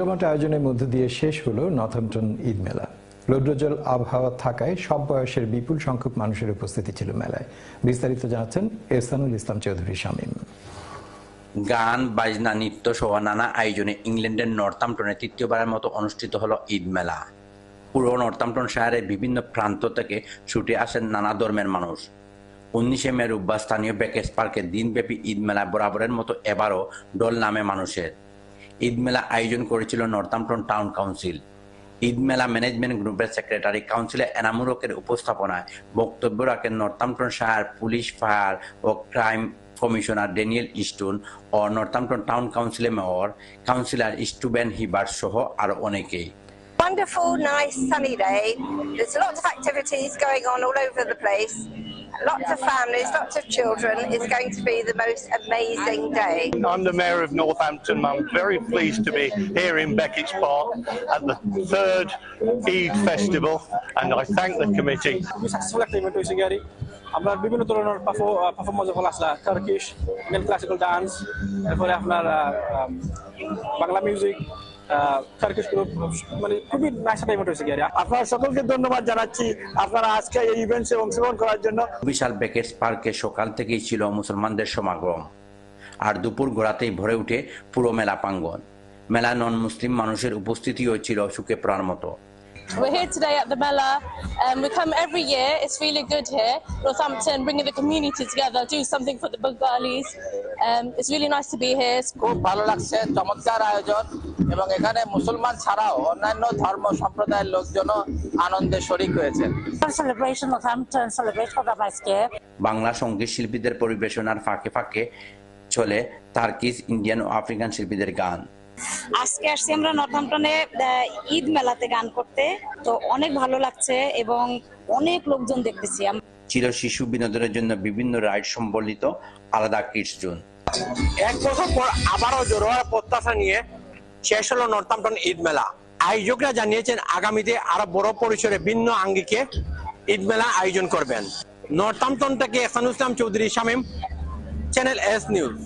জমাট আয়োজনের মধ্য দিয়ে শেষ হলো নর্থহ্যাম্পটন ঈদ মেলা। রৌদ্রোজ্জ্বল আবহাওয়া থাকায় সব বয়সের বিপুল সংখ্যক মানুষের উপস্থিতি ছিল মেলায়। বিস্তারিত জানাচ্ছেন এহসানুল ইসলাম চৌধুরী শামীম। গান, বাজনা, নৃত্য সহ নানা আয়োজনে ইংল্যান্ডের নর্থাম্পটনে তৃতীয়বারের মতো অনুষ্ঠিত হলো ঈদ মেলা। পুরো নর্থাম্পটন শহরের বিভিন্ন প্রান্ত থেকে ছুটে আসেন নানা ধর্মের মানুষ। উনিশে মে রোববার স্থানীয় বেকেস পার্কে দিনব্যাপী ঈদ মেলা বরাবরের মতো এবারও ডল নামে মানুষের। ঈদ মেলা আয়োজন করেছিল নর্থাম্পটন টাউন কাউন্সিল ঈদ মেলা ম্যানেজমেন্ট গ্রুপের সেক্রেটারি কাউন্সিলর এনামুর হকের উপস্থাপনায় বক্তব্য রাখেন নর্থাম্পটন শায়ার পুলিশ ফায়ার ও ক্রাইম কমিশনার ড্যানিয়েল ইস্টুন ও নর্থাম্পটন টাউন কাউন্সিলের মেয়র কাউন্সিলর স্টুবেন হিবার সহ আরও অনেকেই Wonderful, nice, sunny day. There's lots of activities going on all over the place. Lots of families, lots of children. It's going to be the most amazing day. I'm the Mayor of Northampton. I'm very pleased to be here in Beckett's Park at the third Eid Festival, and I thank the committee. খুবই successful একটা event হয়েছে গাড়ি আমরা বিভিন্ন ধরনের performance যখন আসলা Turkish Indian classical dance তারপরে আপনার আহ, আম, বাংলা মিউজিক মানে ইভেন্ট অংশগ্রহণ করার জন্য। বিশাল ব্যাকেট সকাল থেকেই ছিল মুসলমানদের সমাগম। আর দুপুর গোড়াতেই ভরে উঠে পুরো মেলা প্রাঙ্গন মেলা নন মুসলিম মানুষের উপস্থিতিও ছিল সুখে প্রাণ মতো We're here today at the Mela. Um, we come every year. It's really good here. Northampton, bringing the community together, do something for the Bengalis. Um, it's really nice to be here. খুব ভালো লাগছে চমৎকার আয়োজন এবং এখানে মুসলমান ছাড়াও অন্যান্য ধর্ম সম্প্রদায়ের লোকজনও আনন্দে শরিক আজকে বাংলা সংগীত শিল্পীদের পরিবেশনার ফাঁকে ফাঁকে চলে তার্কিস ইন্ডিয়ান ও আফ্রিকান শিল্পীদের গান আজকে আসছি আমরা নর্থাম্পটনে ঈদ মেলাতে গান করতে। তো অনেক ভালো লাগছে এবং অনেক লোকজন দেখতেছি। ছিল শিশু বিনোদনের জন্য বিভিন্ন রাইড সম্বলিত আলাদা কিডস জোন। এক বছর পর আবারও জোরোয়ার প্রত্যাশা নিয়ে শেষ হলো নর্থাম্পটন ঈদ মেলা। আয়োজকরা জানিয়েছেন আগামীতে আরও বড় পরিসরে ভিন্ন আঙ্গিকে ঈদ মেলা আয়োজন করবেন। নর্থাম্পটন থেকে Ehsanul Islam Chowdhury Shamim channel S news.